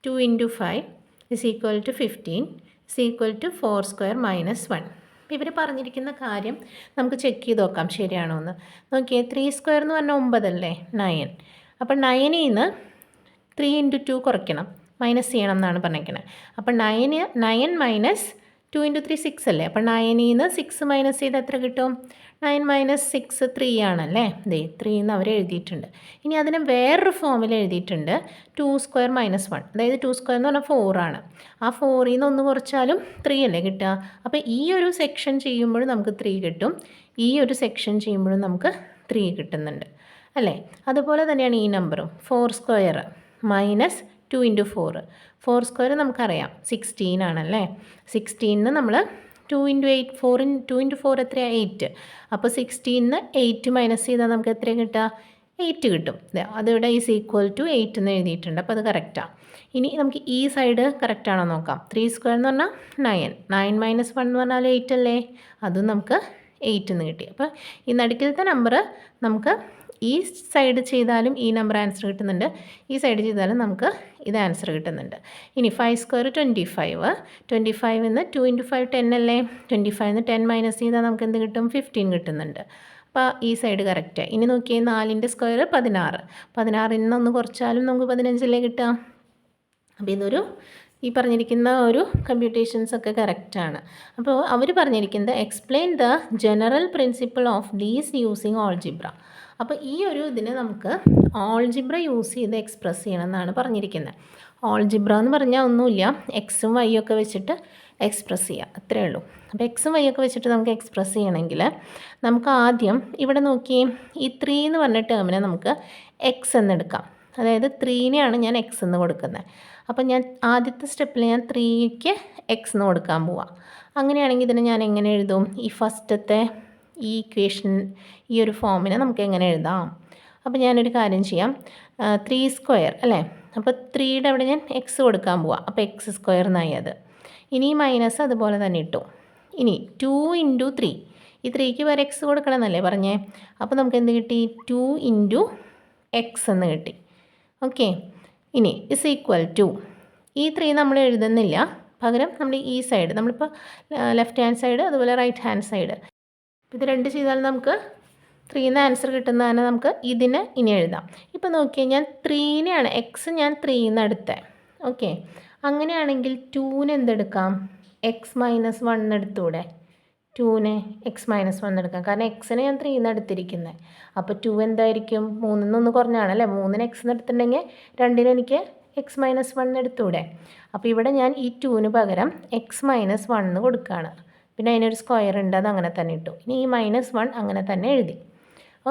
two into five is equal to fifteen is equal to four square minus one ഇവർ പറഞ്ഞിരിക്കുന്ന കാര്യം നമുക്ക് check ചെയ്ത് നോക്കാം. ശരിയാണോ എന്ന് നോക്കിയേ ത്രീ സ്ക്വയർ എന്ന് പറഞ്ഞാൽ ഒമ്പതല്ലേ നയൻ അപ്പോൾ നയനിൽ നിന്ന് ത്രീ ഇന്റു ടു കുറയ്ക്കണം. മൈനസ് ചെയ്യണം എന്നാണ് പറഞ്ഞിരിക്കുന്നത് അപ്പോൾ nine nine minus two into three six അല്ലേ? അപ്പോൾ നയനിൽ നിന്ന് സിക്സ് മൈനസ് ചെയ്ത് എത്ര കിട്ടും? നയൻ മൈനസ് സിക്സ് ത്രീ ആണല്ലേ? ദേ ത്രീ എന്ന് അവർ എഴുതിയിട്ടുണ്ട്. ഇനി അതിനെ വേറൊരു ഫോമിൽ എഴുതിയിട്ടുണ്ട്. Two square minus one. അതായത് ടു സ്ക്വയർ എന്ന് പറഞ്ഞാൽ ഫോറാണ് ആ ഫോറിൽ നിന്ന് ഒന്ന് കുറച്ചാലും ത്രീ അല്ലേ കിട്ടുക? അപ്പോൾ ഈ ഒരു സെക്ഷൻ ചെയ്യുമ്പോഴും നമുക്ക് ത്രീ കിട്ടും. ഈ ഒരു സെക്ഷൻ ചെയ്യുമ്പോഴും നമുക്ക് ത്രീ കിട്ടുന്നുണ്ട്. അല്ലേ? അതുപോലെ തന്നെയാണ് ഈ നമ്പറും. Four square minus two into four. Four square നമുക്കറിയാം. സിക്സ്റ്റീൻ ആണല്ലേ? സിക്സ്റ്റീനിന് നമ്മൾ two into eight four in two into four എത്രയാണ് എയ്റ്റ് അപ്പോൾ സിക്സ്റ്റീനിന്ന് എയ്റ്റ് മൈനസ് ചെയ്താൽ നമുക്ക് എത്ര കിട്ടുക? എയ്റ്റ് കിട്ടും. അതിവിടെ ഈസ് ഈക്വൽ ടു എയ്റ്റ് എന്ന് എഴുതിയിട്ടുണ്ട്. അപ്പോൾ അത് കറക്റ്റാണ് ഇനി നമുക്ക് ഈ സൈഡ് കറക്റ്റാണോ നോക്കാം. ത്രീ സ്ക്വയർ എന്ന് പറഞ്ഞാൽ നയൻ നയൻ മൈനസ് വൺ എന്ന് പറഞ്ഞാൽ എയ്റ്റ് അല്ലേ? അതും നമുക്ക് എയ്റ്റ് എന്ന് കിട്ടി. അപ്പോൾ ഈ നടുക്കിലത്തെ നമ്പർ നമുക്ക് ഈ സൈഡ് ചെയ്താലും ഈ നമ്പർ ആൻസർ കിട്ടുന്നുണ്ട്. ഈ സൈഡ് ചെയ്താലും നമുക്ക് ഇത് ആൻസർ കിട്ടുന്നുണ്ട്. ഇനി five square twenty five twenty five എന്ന് ടു ഇന്റു ഫൈവ് ടെൻ അല്ലേ? ട്വന്റി ഫൈവ് എന്ന് ടെൻ മൈനസ് ചെയ്താൽ നമുക്ക് എന്ത് കിട്ടും? ഫിഫ്റ്റീൻ കിട്ടുന്നുണ്ട്. അപ്പോൾ ഈ സൈഡ് കറക്റ്റ് ഇനി നോക്കിയാൽ നാലിന്റെ സ്ക്വയർ പതിനാറ്. പതിനാറിൽ നിന്ന് ഒന്ന് കുറച്ചാലും നമുക്ക് പതിനഞ്ചല്ലേ കിട്ടുക? അപ്പോൾ ഇതൊരു ഈ പറഞ്ഞിരിക്കുന്ന ഒരു കമ്പ്യൂട്ടേഷൻസ് ഒക്കെ കറക്റ്റാണ് അപ്പോൾ അവർ പറഞ്ഞിരിക്കുന്നത് explain the general principle of these using algebra അപ്പോൾ ഈ ഒരു ഇതിന് നമുക്ക് ഓൾജിബ്ര യൂസ് ചെയ്ത് എക്സ്പ്രസ് ചെയ്യണം എന്നാണ് പറഞ്ഞിരിക്കുന്നത് ഓൾജിബ്ര എന്ന് പറഞ്ഞാൽ ഒന്നുമില്ല എക്സും വൈയും ഒക്കെ വെച്ചിട്ട് എക്സ്പ്രസ് ചെയ്യുക അത്രേ ഉള്ളൂ. അപ്പോൾ എക്സും വൈ ഒക്കെ വെച്ചിട്ട് നമുക്ക് എക്സ്പ്രസ് ചെയ്യണമെങ്കിൽ നമുക്ക് ആദ്യം ഇവിടെ നോക്കി ഈ ത്രീ എന്ന് പറഞ്ഞ ടേമിനെ നമുക്ക് എക്സ് എന്നെടുക്കാം. അതായത് ത്രീനെയാണ് ഞാൻ എക്സ് എന്ന് കൊടുക്കുന്നത് അപ്പം ഞാൻ ആദ്യത്തെ സ്റ്റെപ്പിൽ ഞാൻ ത്രീക്ക് എക്സ് എന്ന് കൊടുക്കാൻ പോവാം. അങ്ങനെയാണെങ്കിൽ ഇതിനെ ഞാൻ എങ്ങനെ എഴുതും? ഈ ഫസ്റ്റത്തെ ഈ ഇക്വേഷൻ ഈ ഒരു ഫോമിനെ നമുക്ക് എങ്ങനെ എഴുതാം? അപ്പോൾ ഞാനൊരു കാര്യം ചെയ്യാം. ത്രീ സ്ക്വയർ അല്ലേ? അപ്പോൾ ത്രീയുടെ അവിടെ ഞാൻ എക്സ് കൊടുക്കാൻ പോവാം. അപ്പോൾ എക്സ് സ്ക്വയർ എന്നായി അത്. ഇനി മൈനസ് അതുപോലെ തന്നെ ഇട്ടു. ഇനി ടു ഇന്റു ത്രീ ഈ ത്രീക്ക് വരെ എക്സ് കൊടുക്കണം എന്നല്ലേ പറഞ്ഞേ? അപ്പോൾ നമുക്ക് എന്ത് കിട്ടി? ടു ഇന്റു എക്സ് എന്ന് കിട്ടി. ഓക്കെ ഇനി ഇസ് ഈക്വൽ ടു ഈ ത്രീ നമ്മൾ എഴുതുന്നില്ല. പകരം നമ്മൾ ഈ സൈഡ് നമ്മളിപ്പോൾ ലെഫ്റ്റ് ഹാൻഡ് സൈഡ് അതുപോലെ റൈറ്റ് ഹാൻഡ് സൈഡ് ഇത് രണ്ട് ചെയ്താൽ നമുക്ക് ത്രീന്ന് ആൻസർ കിട്ടുന്നതാണ് നമുക്ക് ഇതിന് ഇനി എഴുതാം. ഇപ്പോൾ നോക്കിയാൽ ഞാൻ ത്രീനെയാണ് എക്സ് ഞാൻ ത്രീന്ന് എടുത്തത് ഓക്കെ അങ്ങനെയാണെങ്കിൽ ടൂന് എന്തെടുക്കാം? എക്സ് മൈനസ് വൺ എടുത്തൂടെ? ടൂന് എക്സ് മൈനസ് വൺ എടുക്കാം. കാരണം എക്സിനെ ഞാൻ ത്രീന്ന് എടുത്തിരിക്കുന്നത് അപ്പോൾ ടു എന്തായിരിക്കും? മൂന്നിൽ നിന്ന് കുറഞ്ഞാണ് അല്ലേ? മൂന്നിന് എക്സ് എടുത്തിട്ടുണ്ടെങ്കിൽ രണ്ടിന് എനിക്ക് എക്സ് മൈനസ് വൺ എടുത്തൂടെ? അപ്പോൾ ഇവിടെ ഞാൻ ഈ ടൂന് പകരം എക്സ് മൈനസ് വണ്ണ് കൊടുക്കുകയാണ് പിന്നെ അതിനൊരു സ്ക്വയർ ഉണ്ട് അത് അങ്ങനെ തന്നെ ഇട്ടു. ഇനി ഈ മൈനസ് വൺ അങ്ങനെ തന്നെ എഴുതി.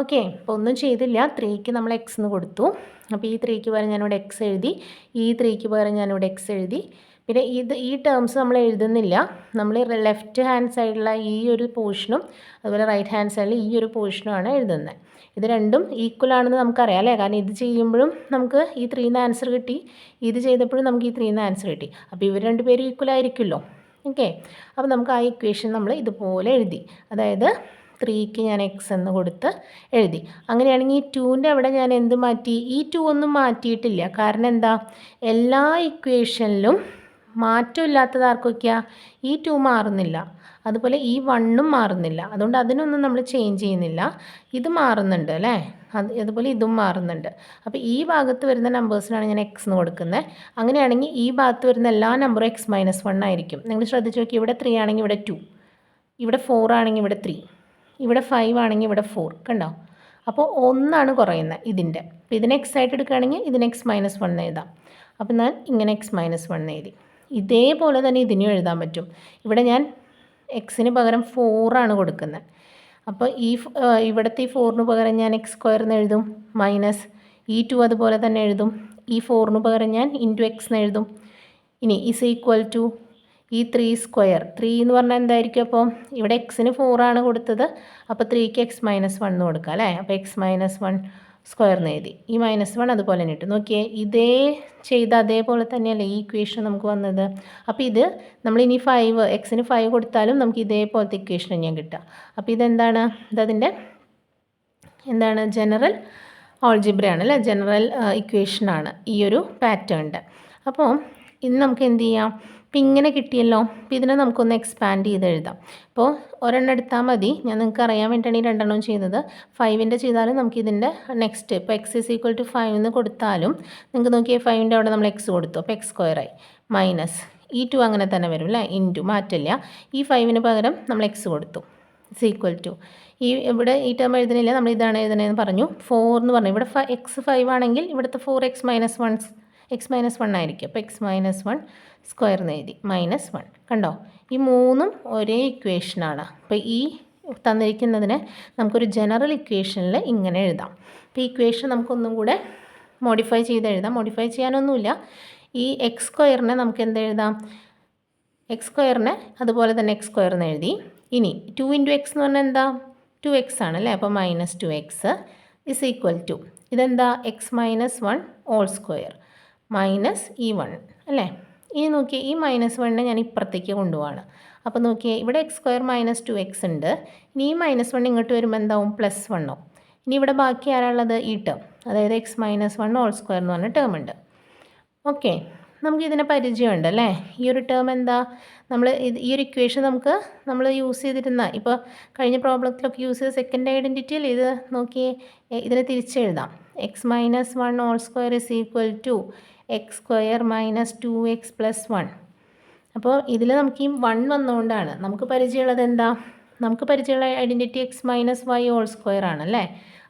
ഓക്കെ അപ്പോൾ ഒന്നും ചെയ്തില്ല. ത്രീക്ക് നമ്മൾ എക്സ് എന്ന് കൊടുത്തു. അപ്പോൾ ഈ ത്രീക്ക് പകരം ഞാനിവിടെ എക്സ് എഴുതി. ഈ ത്രീക്ക് പകരം ഞാനിവിടെ എക്സ് എഴുതി. പിന്നെ ഇത് ഈ ടേംസ് നമ്മൾ എഴുതുന്നില്ല. നമ്മൾ ലെഫ്റ്റ് ഹാൻഡ് സൈഡിലുള്ള ഈ ഒരു പോർഷനും അതുപോലെ റൈറ്റ് ഹാൻഡ് സൈഡിൽ ഈ ഒരു പോർഷനുമാണ് എഴുതുന്നത് ഇത് രണ്ടും ഈക്വൽ ആണെന്ന് നമുക്കറിയാം അല്ലേ? കാരണം ഇത് ചെയ്യുമ്പോഴും നമുക്ക് ഈ ത്രീന്ന് ആൻസർ കിട്ടി. ഇത് ചെയ്തപ്പോഴും നമുക്ക് ഈ ത്രീന്ന് ആൻസർ കിട്ടി. അപ്പോൾ ഇവർ രണ്ടുപേരും ഈക്വൽ ആയിരിക്കുമല്ലോ. ഓക്കെ അപ്പോൾ നമുക്ക് ആ ഇക്വേഷൻ നമ്മൾ ഇതുപോലെ എഴുതി. അതായത് ത്രീക്ക് ഞാൻ എക്സ് എന്ന് കൊടുത്ത് എഴുതി. അങ്ങനെയാണെങ്കിൽ ഈ ടൂവിന്റെ അവിടെ ഞാൻ എന്ത് മാറ്റി? ഈ ടു ഒന്നും മാറ്റിയിട്ടില്ല. കാരണം എന്താ? എല്ലാ ഇക്വേഷനിലും മാറ്റമില്ലാത്തത് ആർക്കൊക്കെയാണ് ഈ ടു മാറുന്നില്ല. അതുപോലെ ഈ വണ്ണും മാറുന്നില്ല. അതുകൊണ്ട് അതിനൊന്നും നമ്മൾ ചേഞ്ച് ചെയ്യുന്നില്ല. ഇത് മാറുന്നുണ്ട് അല്ലേ? അത് അതുപോലെ ഇതും മാറുന്നുണ്ട്. അപ്പോൾ ഈ ഭാഗത്ത് വരുന്ന നമ്പേഴ്സിനാണ് ഞാൻ എക്സ് എന്ന് കൊടുക്കുന്നത്. അങ്ങനെയാണെങ്കിൽ ഈ ഭാഗത്ത് വരുന്ന എല്ലാ നമ്പറും എക്സ് മൈനസ് വൺ ആയിരിക്കും. നിങ്ങൾ ശ്രദ്ധിച്ച് നോക്കി ഇവിടെ ത്രീ ആണെങ്കിൽ ഇവിടെ ടു ഇവിടെ ഫോർ ആണെങ്കിൽ ഇവിടെ ത്രീ ഇവിടെ ഫൈവ് ആണെങ്കിൽ ഇവിടെ ഫോർ കണ്ടോ? അപ്പോൾ ഒന്നാണ് കുറയുന്നത് ഇതിന്റെ. അപ്പോൾ ഇതിനെ എക്സ് ആയിട്ട് എടുക്കുകയാണെങ്കിൽ ഇതിന് എക്സ് മൈനസ് വൺ എഴുതാം. അപ്പോൾ ഞാൻ ഇങ്ങനെ എക്സ് മൈനസ് വൺ എഴുതി. ഇതേപോലെ തന്നെ ഇതിനും എഴുതാൻ പറ്റും. ഇവിടെ ഞാൻ എക്സിന് പകരം ഫോറാണ് കൊടുക്കുന്നത്. അപ്പോൾ ഈ ഇവിടുത്തെ ഈ ഫോറിന് പകരം ഞാൻ എക്സ് സ്ക്വയറിന് എഴുതും മൈനസ് ഈ ടു അതുപോലെ തന്നെ എഴുതും ഈ ഫോറിന് പകരം ഞാൻ ഇന്റു എക്സ് എന്ന് എഴുതും. ഇനി ഇസ് ഈക്വൽ ടു ഈ ത്രീ സ്ക്വയർ ത്രീ എന്ന് പറഞ്ഞാൽ എന്തായിരിക്കും അപ്പോൾ ഇവിടെ എക്സിന് ഫോറാണ് കൊടുത്തത് അപ്പോൾ ത്രീക്ക് എക്സ് മൈനസ് വൺ എന്ന് കൊടുക്കുക അല്ലേ? അപ്പോൾ എക്സ് മൈനസ് വൺ സ്ക്വയറിന് എഴുതി. ഈ മൈനസ് വൺ അതുപോലെ തന്നെ ഇട്ടു. നോക്കിയേ ഇതേ ചെയ്ത അതേപോലെ തന്നെയല്ലേ ഈ ഇക്വേഷൻ നമുക്ക് വന്നത്? അപ്പോൾ ഇത് നമ്മൾ നമ്മളിനി ഫൈവ് എക്സിന് ഫൈവ് കൊടുത്താലും നമുക്ക് ഇതേപോലത്തെ ഇക്വേഷൻ ഞാൻ കിട്ടുക. അപ്പോൾ ഇതെന്താണ്? ഇതതിന്റെ എന്താണ്? ജനറൽ ഓൾജിബ്രയാണ് അല്ലേ? ജനറൽ ഇക്വേഷനാണ് ഈ ഒരു പാറ്റേണിന്റെ അപ്പോൾ ഇത് നമുക്ക് എന്ത് ചെയ്യാം? അപ്പോൾ ഇങ്ങനെ കിട്ടിയല്ലോ. അപ്പോൾ ഇതിനെ നമുക്കൊന്ന് എക്സ്പാൻഡ് ചെയ്ത് എഴുതാം. അപ്പോൾ ഒരെണ്ണം എടുത്താൽ മതി. ഞാൻ നിങ്ങൾക്ക് അറിയാൻ വേണ്ടിയിട്ടാണ് ഈ രണ്ടെണ്ണം ചെയ്തത്. ഫൈവിന്റെ ചെയ്താലും നമുക്ക് ഇതിന്റെ നെക്സ്റ്റ് ഇപ്പോൾ x is equal to five എന്ന് കൊടുത്താലും നിങ്ങൾക്ക് നോക്കിയാൽ ഫൈവിന്റെ അവിടെ നമ്മൾ എക്സ് കൊടുത്തു. അപ്പോൾ എക്സ് സ്ക്വയറായി മൈനസ് ഈ ടു അങ്ങനെ തന്നെ വരും അല്ലേ? ഇന്റു മാറ്റില്ല. ഈ ഫൈവിന് പകരം നമ്മൾ എക്സ് കൊടുത്തു. ഇസ് ഈക്വൽ ടു ഈ ഇവിടെ ഈ ടേം എഴുതുന്നില്ല. നമ്മൾ ഇതാണ് എഴുതണതെന്ന് പറഞ്ഞു. ഫോർ എന്ന് പറഞ്ഞു. ഇവിടെ എക്സ് ഫൈവ് ആണെങ്കിൽ ഇവിടുത്തെ four x minus one x minus one ആയിരിക്കും. അപ്പോൾ എക്സ് മൈനസ് വൺ സ്ക്വയർ എന്ന് എഴുതി. മൈനസ് വൺ കണ്ടോ? ഈ മൂന്നും ഒരേ ഇക്വേഷനാണ് അപ്പോൾ ഈ തന്നിരിക്കുന്നതിന് നമുക്കൊരു ജനറൽ ഇക്വേഷനിൽ ഇങ്ങനെ എഴുതാം. അപ്പോൾ ഈ ഇക്വേഷൻ നമുക്കൊന്നും കൂടെ മോഡിഫൈ ചെയ്ത് എഴുതാം. മോഡിഫൈ ചെയ്യാനൊന്നുമില്ല. ഈ എക്സ് സ്ക്വയറിനെ നമുക്ക് എന്ത് എഴുതാം? എക്സ് സ്ക്വയറിനെ അതുപോലെ തന്നെ എക്സ് സ്ക്വയർ എന്ന് എഴുതി. ഇനി ടു ഇന്റു എക്സ് എന്ന് പറഞ്ഞാൽ എന്താ? ടു എക്സ് ആണ് അല്ലേ? അപ്പോൾ minus two x is equal to ഇതെന്താ? X minus one whole square minus ഈ വൺ അല്ലേ? ഇനി നോക്കിയേ ഈ മൈനസ് വണ്ണിനെ ഞാൻ ഇപ്പുറത്തേക്ക് കൊണ്ടുപോവാണ്. അപ്പോൾ നോക്കിയേ ഇവിടെ x square minus two x ഉണ്ട്. ഇനി ഈ മൈനസ് വൺ ഇങ്ങോട്ട് വരുമ്പോൾ എന്താവും? പ്ലസ് വണ്ണോ ഇനി ഇവിടെ ബാക്കി ആരാളുള്ളത് ഈ ടേം അതായത് x minus one whole square എന്ന് പറഞ്ഞ ടേം ഉണ്ട്. ഓക്കെ. നമുക്ക് ഇതിനെ പരിചയമുണ്ട് അല്ലേ ഈ ഒരു ടേം എന്താ? നമ്മൾ ഇത് ഈ ഒരു ഇക്വേഷൻ നമുക്ക് നമ്മൾ യൂസ് ചെയ്തിരുന്ന ഇപ്പോൾ കഴിഞ്ഞ പ്രോബ്ലത്തിലൊക്കെ യൂസ് ചെയ്ത സെക്കൻഡ് ഐഡന്റിറ്റിയിൽ ഇത് നോക്കി ഇതിനെ തിരിച്ചെഴുതാം. X minus one whole square is equal to x square minus two x plus one അപ്പോൾ ഇതിൽ നമുക്ക് ഈ വൺ വന്നുകൊണ്ടാണ് നമുക്ക് പരിചയമുള്ളത് എന്താ? നമുക്ക് പരിചയമുള്ള identity x minus y whole square ആണ് അല്ലേ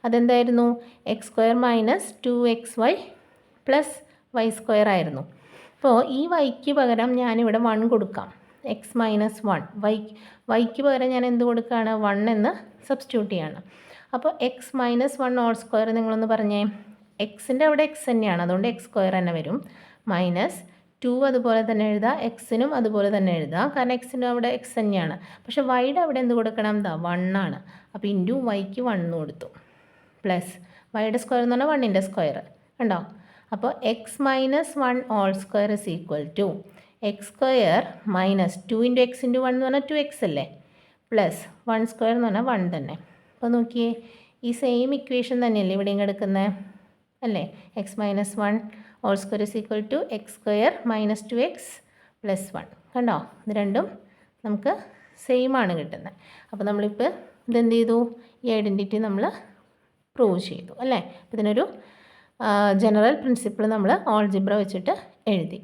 അതെന്തായിരുന്നു? X square minus two x y plus y square ആയിരുന്നു. അപ്പോൾ ഈ വൈക്ക് പകരം ഞാനിവിടെ വൺ കൊടുക്കാം. എക്സ് മൈനസ് വൺ വൈ വൈക്ക് പകരം ഞാൻ എന്ത് കൊടുക്കുകയാണ്? വൺ എന്ന് സബ്സ്റ്റിറ്റ്യൂട്ട് ചെയ്യാണ്. അപ്പോൾ x minus one whole square നിങ്ങളൊന്ന് പറഞ്ഞേ. എക്സിന്റെ അവിടെ എക്സ് തന്നെയാണ്. അതുകൊണ്ട് എക്സ് സ്ക്വയർ തന്നെ വരും. മൈനസ് ടു അതുപോലെ തന്നെ എഴുതാം. എക്സിനും അതുപോലെ തന്നെ എഴുതാം. കാരണം എക്സിനും അവിടെ എക്സ് തന്നെയാണ്. പക്ഷേ വൈയുടെ അവിടെ എന്ത് കൊടുക്കണം? എന്താ വൺ ആണ്. അപ്പോൾ ഇന്റു വൈക്ക് വണ്ണ് കൊടുത്തു. പ്ലസ് വൈയുടെ സ്ക്വയർ എന്ന് പറഞ്ഞാൽ വണ്ണിന്റെ സ്ക്വയർ കണ്ടോ? അപ്പോൾ x minus one whole square is equal to x square minus two into x into one എന്ന് പറഞ്ഞാൽ ടു എക്സ് അല്ലേ? പ്ലസ് വൺ സ്ക്വയർ എന്ന് പറഞ്ഞാൽ വൺ തന്നെ. അപ്പോൾ നോക്കിയേ ഈ സെയിം ഇക്വേഷൻ തന്നെയല്ലേ ഇവിടെയും കിടക്കുന്നത് അല്ലേ? X minus one whole square is equal to x square minus two x plus one കണ്ടോ? ഇത് രണ്ടും നമുക്ക് സെയിം ആണ് കിട്ടുന്നത് അപ്പോൾ നമ്മളിപ്പോൾ ഇതെന്ത് ചെയ്തു? ഈ ഐഡന്റിറ്റി നമ്മൾ പ്രൂവ് ചെയ്തു. അല്ലേ? ഇതിനൊരു ജനറൽ പ്രിൻസിപ്പിൾ നമ്മൾ ഓൾജിബ്ര വെച്ചിട്ട് എഴുതി.